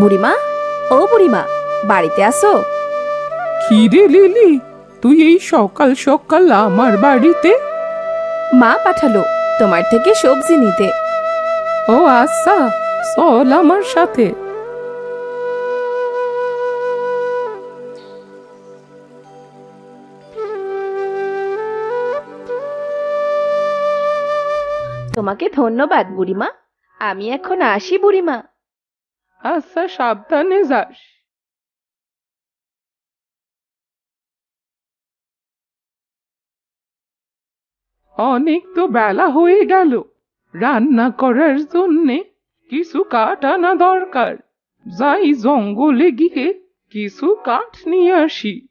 বুড়িমা ও বুড়িমা বাড়িতে আসো কি রে লিলি? তুই এই সকাল সকাল আমার বাড়িতে? মা পাঠালো তোমার থেকে সবজি নিতে। ও আচ্ছা চল আমার সাথে। তোমাকে ধন্যবাদ, বুড়িমা। আমি এখন আসি, বুড়িমা। আচ্ছা সাবধানে যাস। অনেক তো বেলা হয়ে গেল। রান্না করার জন্যে কিছু কাঠ আনা দরকার। যাই জঙ্গলে গিয়ে কিছু কাঠ নিয়ে আসি।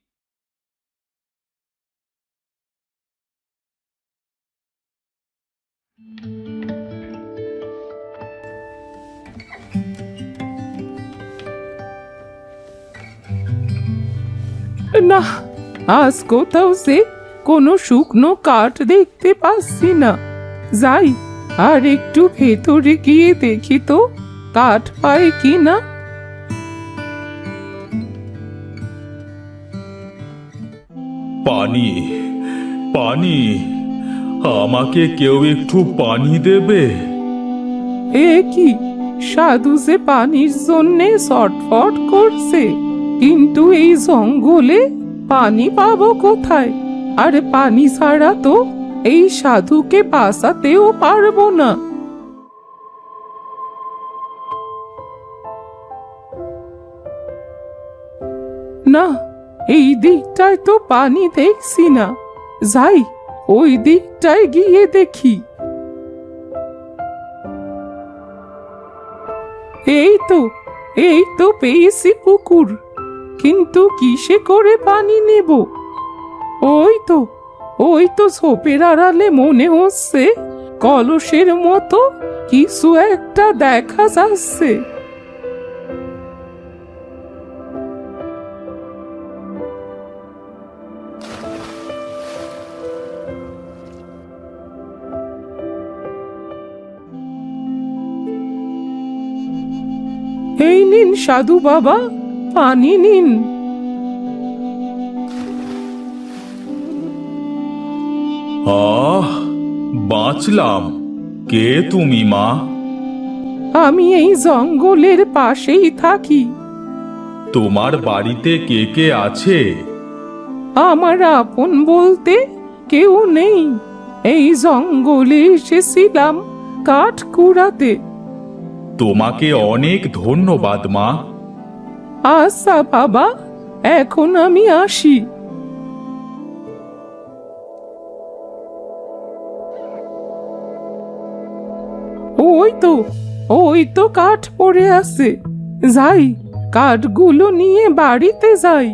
না, আজ কোথাও সে কোনো শুকনো কাঠ দেখতে পাচ্ছি না। যাই, আর একটু ভেতরে গিয়ে দেখি তো, কাঠ পায় কি না। পানি পানি। আমাকে কেউ একটু পানি দেবে? এ কি? সাধু যে পানির জন্যে ছটফট করছে, কিন্তু এই জঙ্গলে পানি পাবো কোথায়? আর পানি ছাড়া তো এই সাধুকে বাঁচাতেও পারব না। না, এই দিকটায় তো পানি দেখছি না। যাই ওই দিকটায় গিয়ে দেখি। এই তো এই তো পেয়েছি পুকুর কিন্তু কিসে করে পানি নেব? ওই তো ওই তো ঝোপের আড়ালে মনে হচ্ছে, কলসের মতো কিছু একটা দেখা যাচ্ছে। সাধু বাবা পানি নিন। আহ বাঁচলাম। কে তুমি মা? আমি এই জঙ্গলের পাশেই থাকি। তোমার বাড়িতে কে কে আছে? আমার আপন বলতে কেউ নেই। এই জঙ্গলে এসেছিলাম কাঠ কুড়াতে তোমাকে অনেক ধন্যবাদ, মা। আচ্ছা বাবা, এখন আমি আসি। ওই তো ওই তো কাঠ পড়ে আছে। যাই, কাঠগুলো নিয়ে বাড়িতে যাই।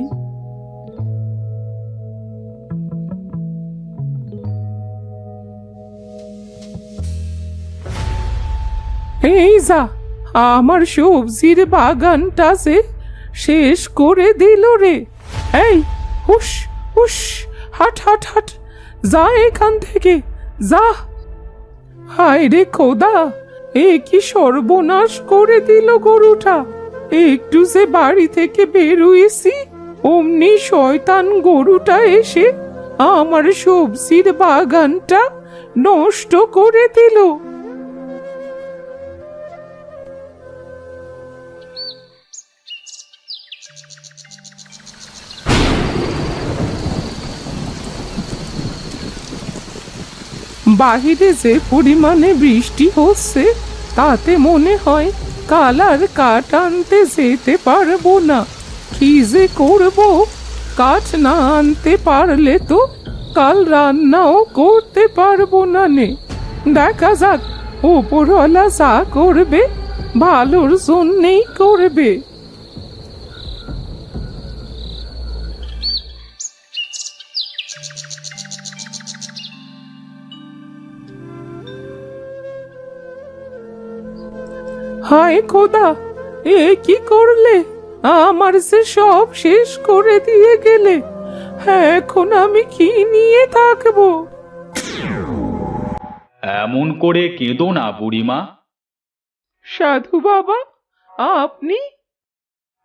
এই যা, আমার সবজির বাগানটা যে শেষ করে দিল রে। এই হুস হুস হাট হাট হাট, যা এখান থেকে, যা। হায় রে খোদা, এ কি সর্বনাশ করে দিল গরুটা। একটু যে বাড়ি থেকে বেরোয়েছি, অমনি শয়তান গরুটা এসে আমার সবজির বাগানটা নষ্ট করে দিল। বাহিরে যে পরিমাণে বৃষ্টি হচ্ছে, তাতে মনে হয় কাল আর কাঠ আনতে যেতে পারব না। কি যে করব? কাঠ না আনতে পারলে তো কাল রান্নাও করতে পারব না নে। দেখা যাক, ওপরওয়ালা যা করবে, ভালোর জন্যেই করবে। হায় খোদা এ কি করলে? আমার সে সব শেষ করে দিয়ে গেলে এখন আমি কি নিয়ে থাকব? এমন করে কেঁদো না বুড়িমা। সাধু বাবা আপনি?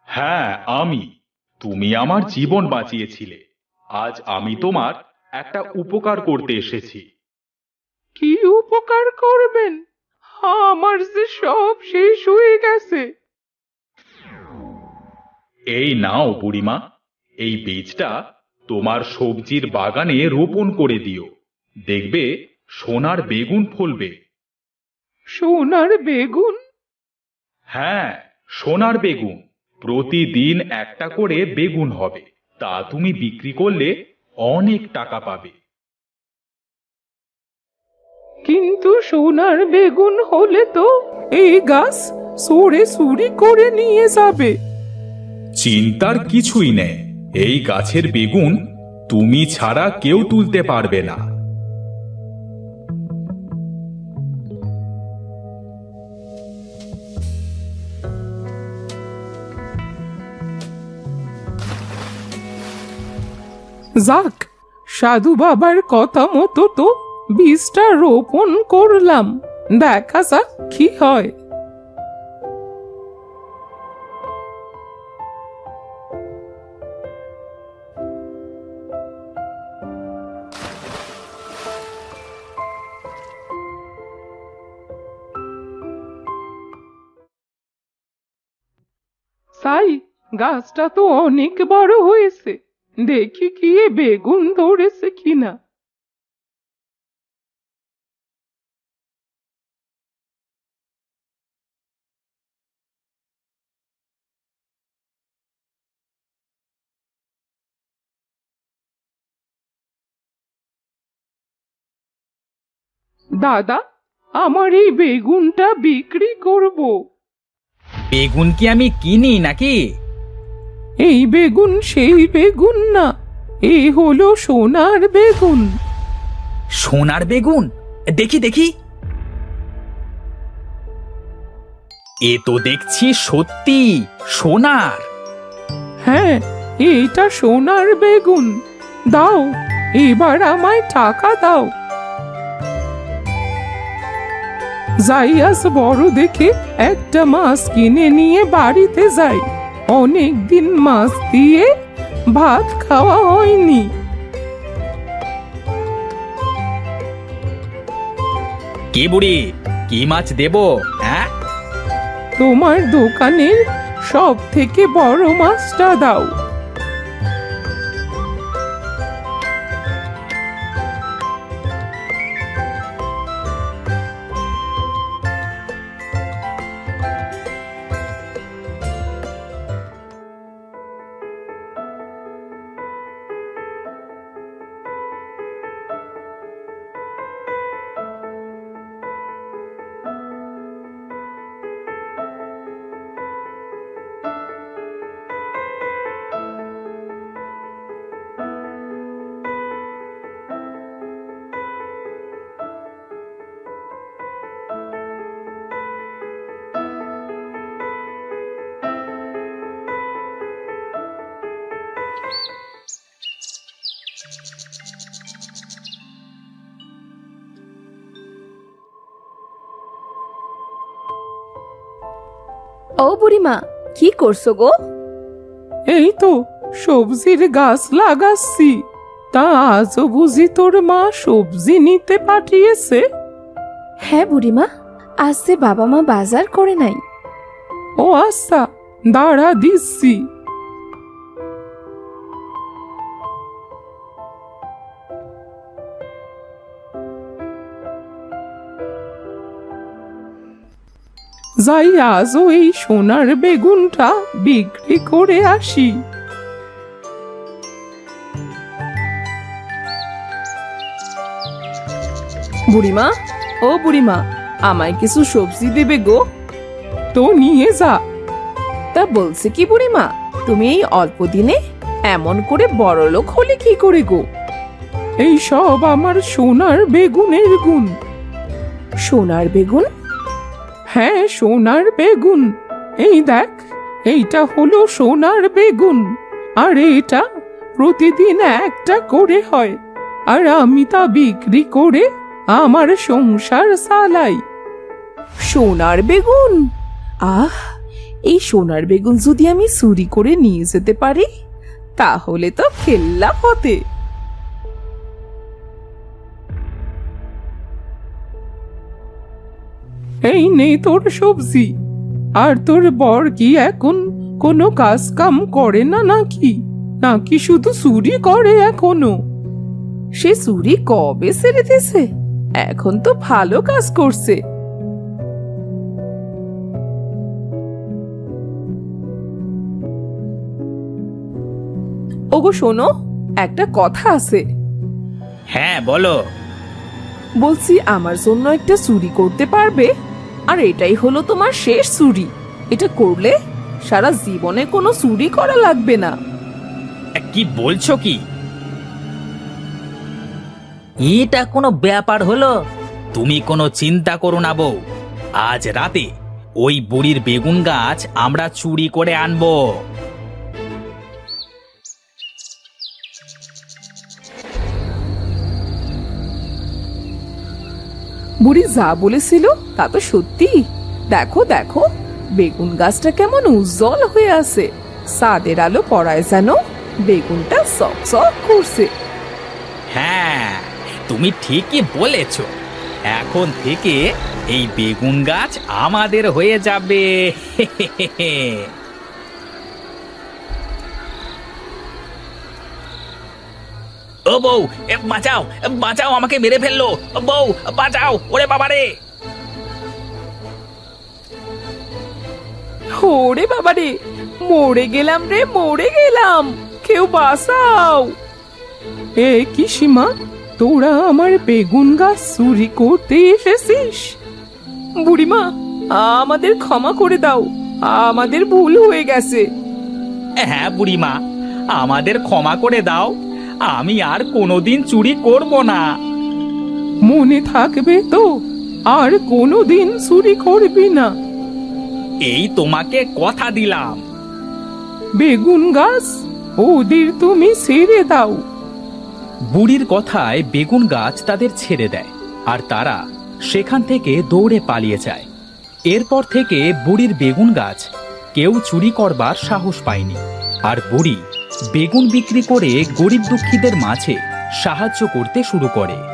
হ্যাঁ আমি। তুমি আমার জীবন বাঁচিয়েছিলে। আজ আমি তোমার একটা উপকার করতে এসেছি। কি উপকার করবেন? আমার যে সব শেষ হয়ে গেছে। এই নাও বুড়িমা এই বীজটা তোমার সবজির বাগানে রোপণ করে দিও। দেখবে সোনার বেগুন ফলবে। সোনার বেগুন? হ্যাঁ সোনার বেগুন। প্রতিদিন একটা করে বেগুন হবে। তা তুমি বিক্রি করলে অনেক টাকা পাবে। কিন্তু সোনার বেগুন হলে তো এই গাছ সরে চুরি করে নিয়ে যাবে। চিন্তার কিছুই নেই। এই গাছের বেগুন তুমি ছাড়া কেউ তুলতে পারবে না। যাক সাধু বাবার কথা মতো তো বীজটা রোপণ করলাম। দেখা যাক কি হয়। সাই, গাছটা তো অনেক বড় হয়েছে। দেখি কি বেগুন ধরেছে কিনা। দাদা আমার এই বেগুনটা বিক্রি করব। বেগুন কি আমি কিনি নাকি? এই বেগুন সেই বেগুন না এই হলো সোনার বেগুন। সোনার বেগুন? দেখি দেখি। এ তো দেখছি সত্যি সোনার। হ্যাঁ এইটা সোনার বেগুন। দাও এবার আমায় টাকা দাও। যাইয়াস বড় দেখে একটা মাছ কিনে নিয়ে বাড়িতে যাই। অনেক দিন মাছ দিয়ে ভাত খাওয়া হয়নি। কি বুড়ি কি মাছ দেব হ্যাঁ? তোমার দোকানের সব থেকে বড় মাছটা দাও। ও বুড়িমা কি করছ গো? এই তো সবজির গাছ লাগাচ্ছি। তা আজও বুঝি তোর মা সবজি নিতে পাঠিয়েছে? হ্যাঁ বুড়িমা আজ যে বাবা মা বাজার করে নাই। ও আচ্ছা দাঁড়া দিচ্ছি। যাই আজও এই সোনার বেগুনটা বিক্রি করে আসি। বুড়িমা ও বুড়িমা আমায় কিছু সবজি দেবে গো? তো নিয়ে যা। তা বলছে কি বুড়িমা তুমি এই অল্প দিনে এমন করে বড় লোক হলে কি করে গো? এই সব আমার সোনার বেগুনের গুণ। সোনার বেগুন? হ্যাঁ সোনার বেগুন। এই দেখ, এইটা হলো সোনার বেগুন। আর এটা প্রতিদিন একটা করে হয়। আর আমি তা বিক্রি করে আমার সংসার চালাই। সোনার বেগুন? আহ, এই সোনার বেগুন যদি আমি চুরি করে নিয়ে যেতে পারি, তাহলে তো খেললা হতে এই নেই তোর সবজি। আর তোর বর কি এখন কোনো কাজ কাম করে না নাকি? নাকি শুধু চুরি করে এখনও? সে চুরি কবে ছেড়ে দিয়েছে? এখন তো ভালো কাজ করছে। ওগো শোনো একটা কথা আছে। হ্যাঁ বলো। বলছি আমার জন্য একটা চুরি করতে পারবে? আর এটাই হলো তোমার শেষ চুরি। এটা করলে সারা জীবনে কোনো চুরি করা লাগবে না। কি বলছো কি? এটা কোনো ব্যাপার হলো? তুমি কোনো চিন্তা করো না বউ। আজ রাতে ওই বুড়ির বেগুন গাছ আমরা চুরি করে আনব। বুড়ি যা বলেছিল তা তো সত্যি। দেখো দেখো, বেগুন গাছটা কেমন উজ্জ্বল হয়ে আছে। সাদের আলো পড়ায় যেন বেগুনটা সক সক করছে। হ্যাঁ তুমি ঠিকই বলেছ। এখন থেকে এই বেগুন গাছ আমাদের হয়ে যাবে। ও বউ এ, বাঁচাও এ, বাঁচাও আমাকে মেরে ফেলল। বউ বাঁচাও ওরে বাবারে। ওরে বাবা রে মরে গেলাম রে মরে গেলাম। কেউ বাঁচাও। এ কি সীমা তোরা আমার বেগুন গাছ চুরি করতে এসেছিস। বুড়িমা আমাদের ক্ষমা করে দাও আমাদের ভুল হয়ে গেছে। হ্যাঁ বুড়িমা আমাদের ক্ষমা করে দাও। আমি আর কোনোদিন চুরি করব না। মনে থাকবে তো আর কোনোদিন চুরি করবি না। এই তোমাকে কথা দিলাম। বেগুন গাছ ওদের তুমি ছেড়ে দাও। বুড়ির কথায় বেগুন গাছ তাদের ছেড়ে দেয় আর তারা সেখান থেকে দৌড়ে পালিয়ে যায়। এরপর থেকে বুড়ির বেগুন গাছ কেউ চুরি করবার সাহস পায়নি আর বুড়ি বেগুন বিক্রি করে গরিব দুঃখীদের মাঝে সাহায্য করতে শুরু করে।